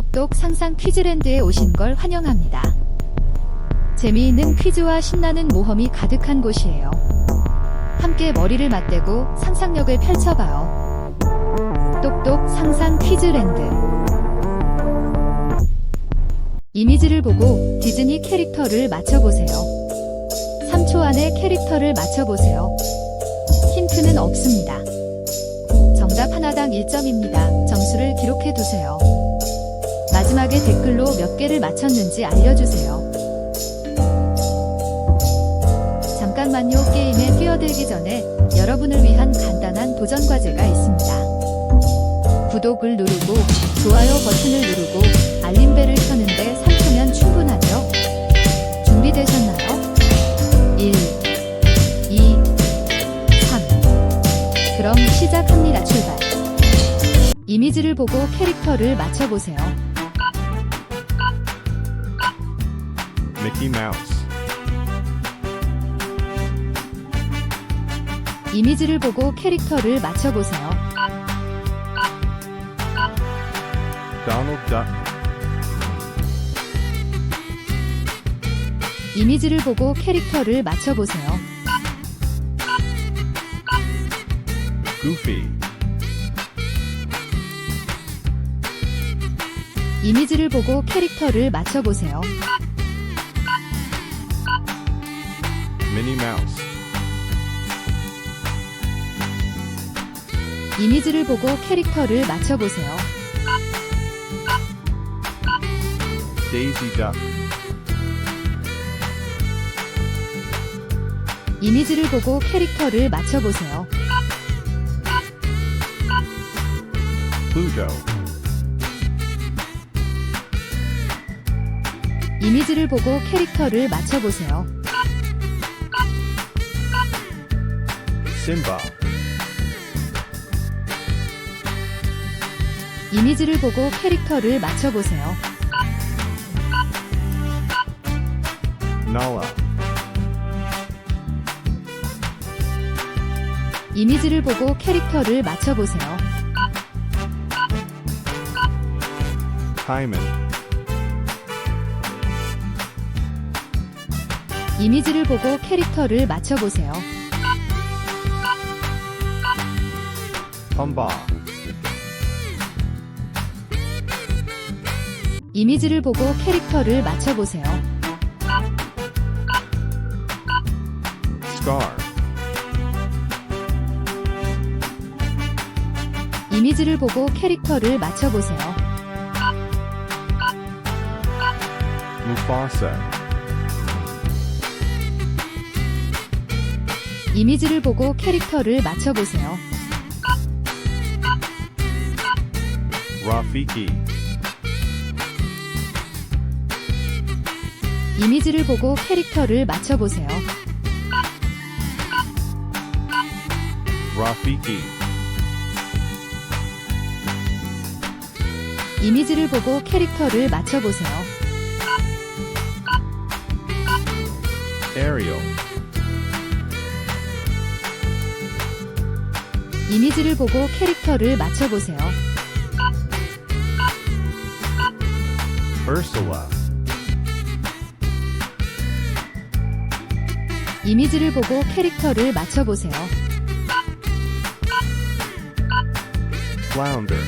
똑똑 상상 퀴즈랜드에 오신 걸 환영합니다. 재미있는 퀴즈와 신나는 모험이 가득한 곳이에요. 함께 머리를 맞대고 상상력을 펼쳐봐요. 똑똑 상상 퀴즈랜드. 이미지를 보고 디즈니 캐릭터를 맞춰보세요. 3초 안에 캐릭터를 맞춰보세요. 힌트는 없습니다. 정답 하나당 1점입니다. 점수를 기록해 두세요. 마지막에 댓글로 몇 개를 맞췄는지 알려주세요. 잠깐만요. 게임에 뛰어들기 전에 여러분을 위한 간단한 도전 과제가 있습니다. 구독을 누르고 좋아요 버튼을 누르고 알림벨을 켜는데 3초면 충분하죠? 준비되셨나요? 1, 2, 3. 그럼 시작합니다. 출발. 이미지를 보고 캐릭터를 맞춰보세요. Mickey Mouse, 이미지를 보고 캐릭터를 맞춰보세요. Donald Duck, 이미지를 보고 캐릭터를 맞춰보세요. Goofy, 이미지를 보고 캐릭터를 맞춰보세요. Minnie Mouse, 이미지를 보고 캐릭터를 맞춰보세요. Daisy Duck, 이미지를 보고 캐릭터를 맞춰보세요. Pluto, 이미지를 보고 캐릭터를 맞춰보세요. Simba, 이미지를 보고 캐릭터를 맞춰보세요. Nala, 이미지를 보고 캐릭터를 맞춰보세요. Timon, 이미지를 보고 캐릭터를 맞춰보세요. Pumbaa, 이미지를 보고 캐릭터를 맞춰보세요. Scar, 이미지를 보고 캐릭터를 맞춰보세요. Mufasa, 이미지를 보고 캐릭터를 맞춰보세요. Rafiki, 이미지를 보고 캐릭터를 맞춰보세요. Rafiki, 이미지를 보고 캐릭터를 맞춰보세요. Ariel, 이미지를 보고 캐릭터를 맞춰보세요. Ursula, 이미지를 보고 캐릭터를 맞춰보세요. Flounder,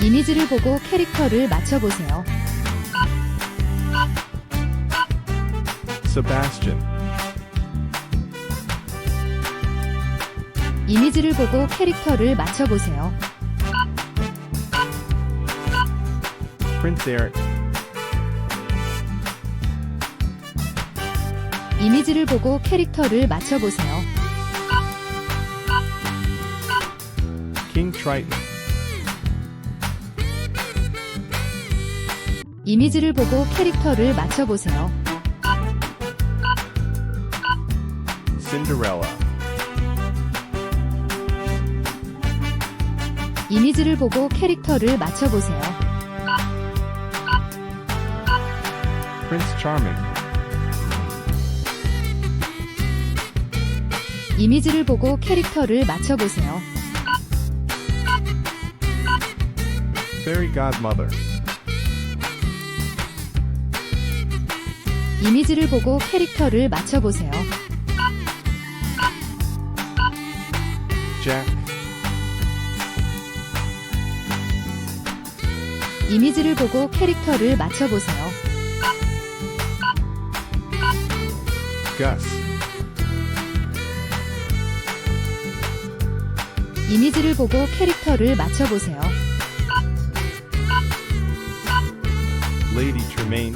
이미지를 보고 캐릭터를 맞춰보세요. Sebastian, 이미지를 보고 캐릭터를 맞춰보세요. Prince Eric, 이미지를 보고 캐릭터를 맞춰보세요. King Triton, 이미지를 보고 캐릭터를 맞춰보세요. Cinderella, 이미지를 보고 캐릭터를 맞춰보세요. Prince Charming, 이미지를 보고 캐릭터를 맞춰보세요. Fairy godmother. 이미지를 보고 캐릭터를 맞춰보세요. Jack. 이미지를 보고 캐릭터를 맞춰보세요. Gus. 이미지를 보고 캐릭터를 맞춰보세요. Lady Tremaine.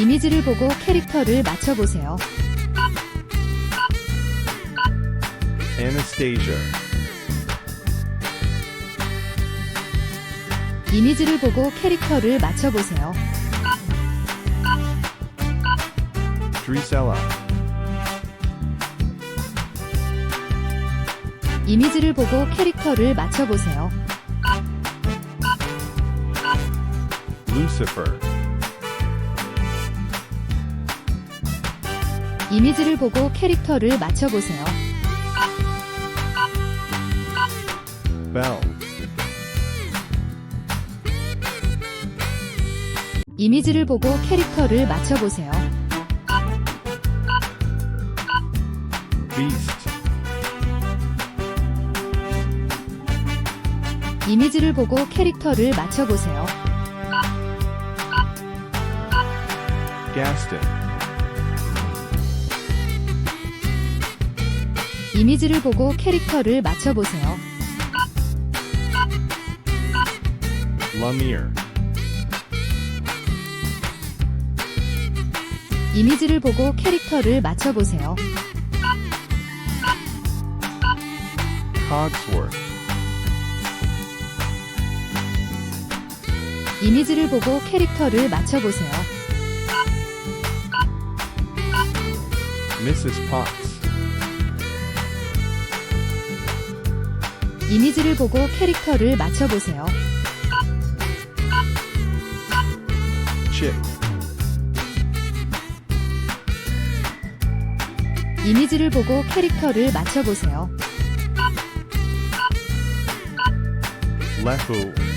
이미지를 보고 캐릭터를 맞춰보세요. Anastasia. 이미지를 보고 캐릭터를 맞춰보세요. Drisella. 이미지를 보고 캐릭터를 맞춰보세요. Lucifer. 이미지를 보고 캐릭터를 맞춰보세요. Belle. 이미지를 보고 캐릭터를 맞춰보세요. 이미지를 보고 캐릭터를 맞춰보세요. Gaston. 이미지를 보고 캐릭터를 맞춰보세요. Lemire. 이미지를 보고 캐릭터를 맞춰보세요. Cogsworth. 이미지를 보고 캐릭터를 맞춰보세요. Mrs. Potts. 이미지를 보고 캐릭터를 맞춰보세요. Chick. 이미지를 보고 캐릭터를 맞춰보세요. Lefou.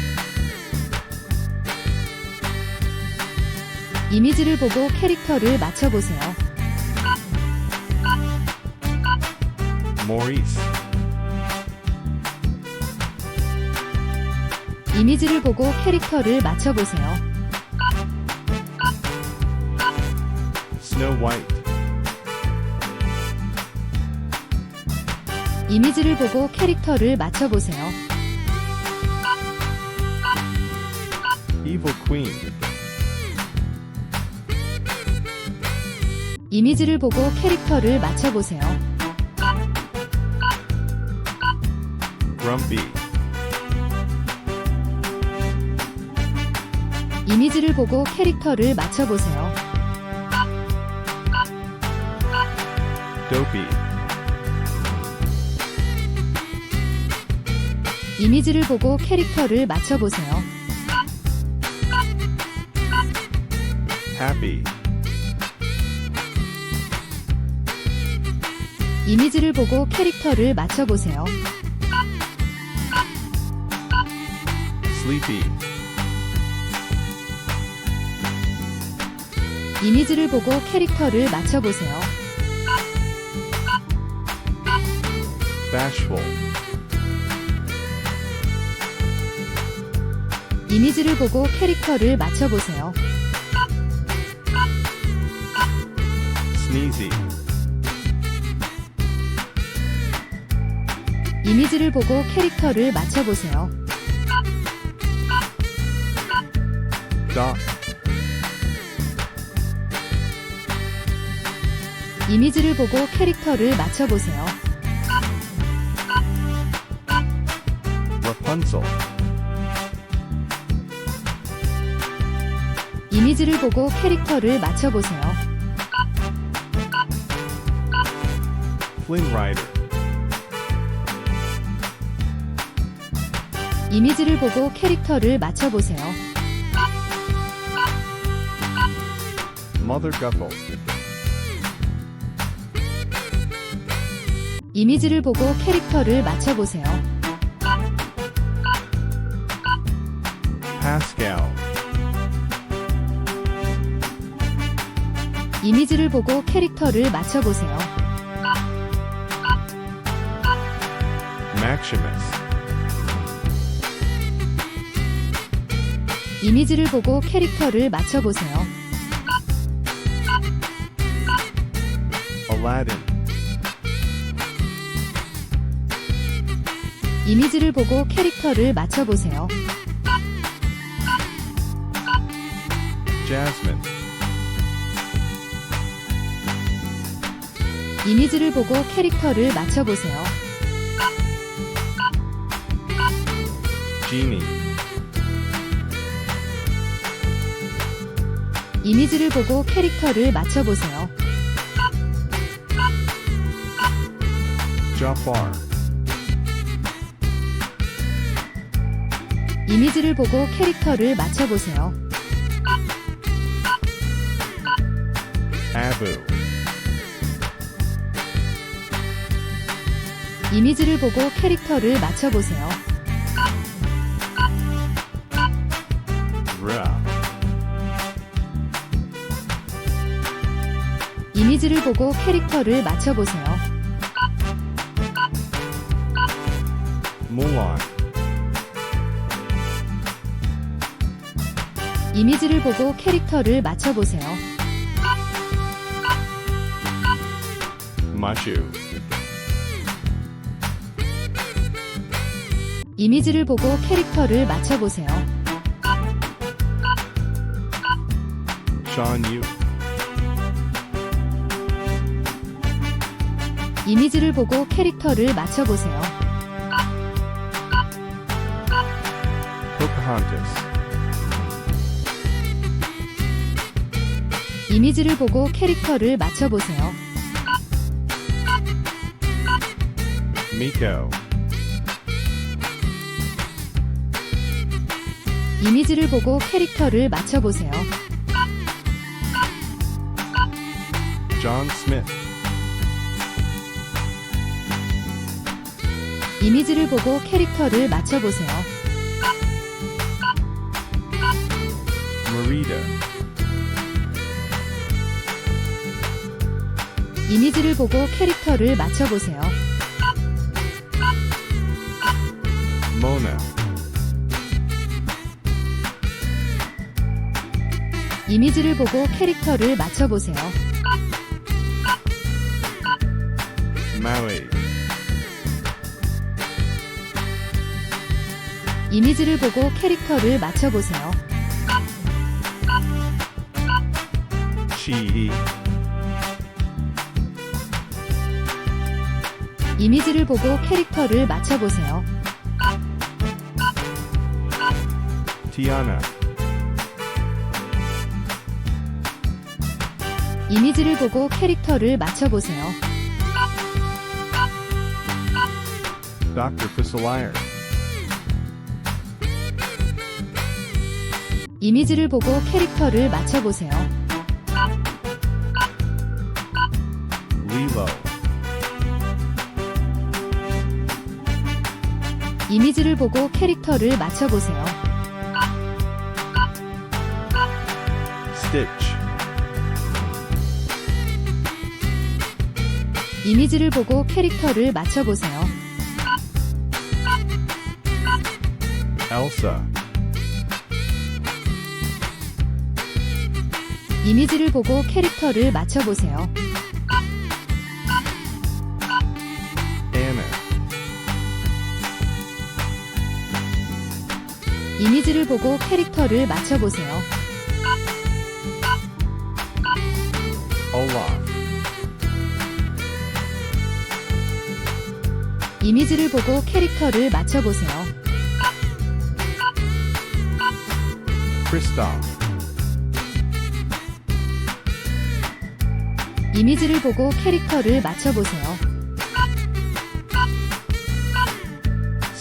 이미지를 보고 캐릭터를 맞춰보세요. Maurice. 이미지를 보고 캐릭터를 맞춰보세요. Snow White. 이미지를 보고 캐릭터를 맞춰보세요. Evil Queen. 이미지를 보고 캐릭터를 맞춰보세요. Grumpy. 이미지를 보고 캐릭터를 맞춰보세요. Dopey. 이미지를 보고 캐릭터를 맞춰보세요. Happy. 이미지를 보고 캐릭터를 맞춰보세요. Sleepy. 이미지를 보고 캐릭터를 맞춰보세요. Bashful. 이미지를 보고 캐릭터를 맞춰보세요. Sneezy. 이미지를 보고 캐릭터를 맞춰보세요. Doc. 이미지를 보고 캐릭터를 맞춰보세요. Rapunzel. 이미지를 보고 캐릭터를 맞춰보세요. Flynn Rider. 이미지를 보고 캐릭터를 맞춰보세요. Mother Guffel. 이미지를 보고 캐릭터를 맞춰보세요. Pascal. 이미지를 보고 캐릭터를 맞춰보세요. Maximus. 이미지를 보고 캐릭터를 맞춰보세요. Aladdin. 이미지를 보고 캐릭터를 맞춰보세요. Jasmine. 이미지를 보고 캐릭터를 맞춰보세요. Genie. 이미지를 보고 캐릭터를 맞춰보세요. Jafar. 이미지를 보고 캐릭터를 맞춰보세요. Abu. 이미지를 보고 캐릭터를 맞춰보세요. 이미지를 보고 캐릭터를 맞춰보세요. Mulan. 이미지를 보고 캐릭터를 맞춰보세요. Mushu. 이미지를 보고 캐릭터를 맞춰보세요. Sean Yu. 이미지를 보고 캐릭터를 맞춰보세요. 이미지를 보고 캐릭터를 맞춰보세요. Miko. 이미지를 보고 캐릭터를 맞춰보세요. John Smith. 이미지를 보고 캐릭터를 맞춰보세요. Marita. 이미지를 보고 캐릭터를 맞춰보세요. Mona. 이미지를 보고 캐릭터를 맞춰보세요. Maui. 이미지를 보고 캐릭터를 맞춰보세요. 이미지를 보고 캐릭터를 맞춰보세요. Tiana. 이미지를 보고 캐릭터를 맞춰보세요. Dr. Fusilier. 이미지를 보고 캐릭터를 맞춰보세요. Lilo. 이미지를 보고 캐릭터를 맞춰보세요. Stitch. 이미지를 보고 캐릭터를 맞춰보세요. Elsa. 이미지를 보고 캐릭터를 맞춰보세요. Anna. 이미지를 보고 캐릭터를 맞춰보세요. Olaf. 이미지를 보고 캐릭터를 맞춰보세요. Kristoff. 이미지를 보고 캐릭터를 맞춰보세요.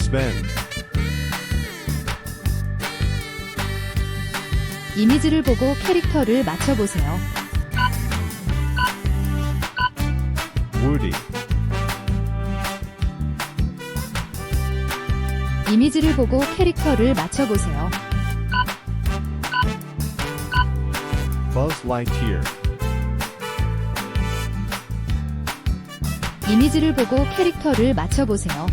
spend, 이미지를 보고 캐릭터를 맞춰보세요. moody, 이미지를 보고 캐릭터를 맞춰보세요. Buzz Lightyear, 이미지를 보고 캐릭터를 맞춰보세요.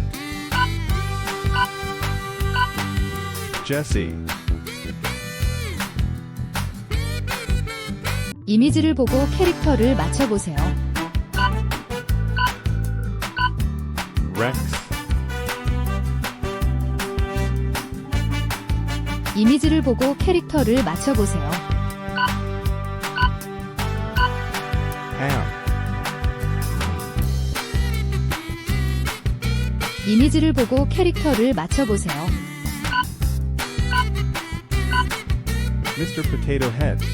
Jesse. 이미지를 보고 캐릭터를 맞춰보세요. Rex. 이미지를 보고 캐릭터를 맞춰보세요. Pam. 이미지를 보고 캐릭터를 맞춰보세요. Mr. Potato Head.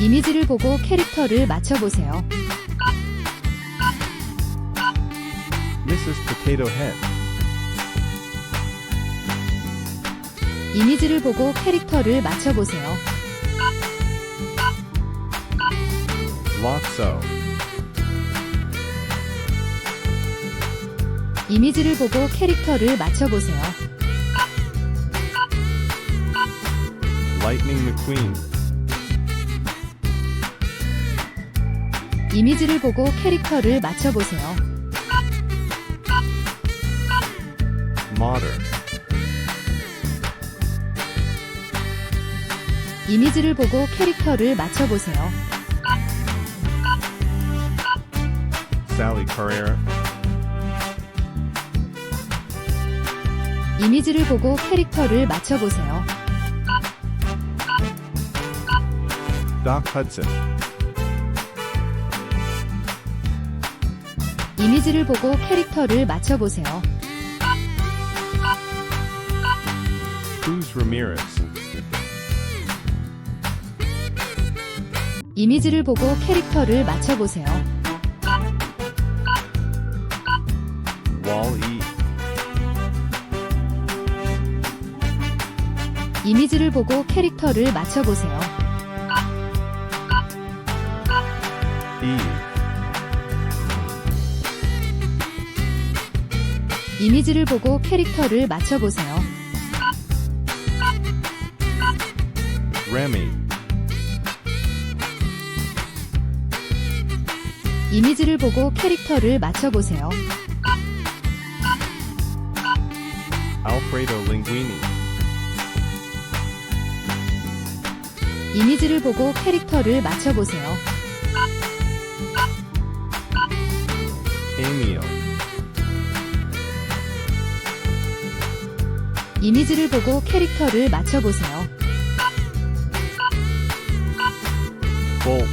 이미지를 보고 캐릭터를 맞춰보세요. Mrs. Potato Head. 이미지를 보고 캐릭터를 맞춰보세요. Lotso. 이미지를 보고 캐릭터를 맞춰보세요. Lightning McQueen. 이미지를 보고 캐릭터를 맞춰보세요. Modern. 이미지를 보고 캐릭터를 맞춰보세요. Sally Carrera. 이미지를 보고 캐릭터를 맞춰보세요. Doc Hudson. 이미지를 보고 캐릭터를 맞춰보세요. Cruz Ramirez. 이미지를 보고 캐릭터를 맞춰보세요. 이미지를 보고 캐릭터를 맞춰보세요. Eve. 이미지를 보고 캐릭터를 맞춰보세요. Remy. 이미지를 보고 캐릭터를 맞춰보세요. Alfredo Linguini. 이미지를 보고 캐릭터를 맞춰보세요. Emil. 이미지를 보고 캐릭터를 맞춰보세요. Bolt.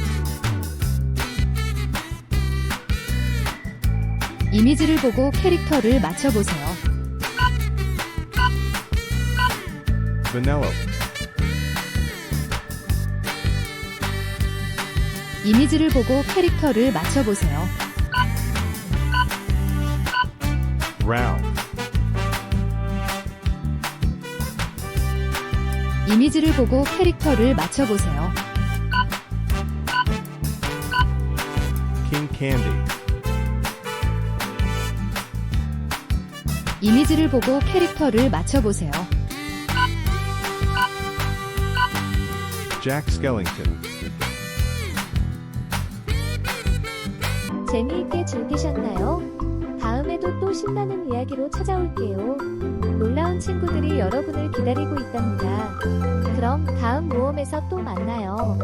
이미지를 보고 캐릭터를 맞춰보세요. Vanellope. 이미지를 보고 캐릭터를 맞춰보세요. Ralph. 이미지를 보고 캐릭터를 맞춰보세요. King Candy. 이미지를 보고 캐릭터를 맞춰보세요. Jack Skellington. 재미있게 즐기셨나요? 다음에도 또 신나는 이야기로 찾아올게요. 놀라운 친구들이 여러분을 기다리고 있답니다. 그럼 다음 모험에서 또 만나요.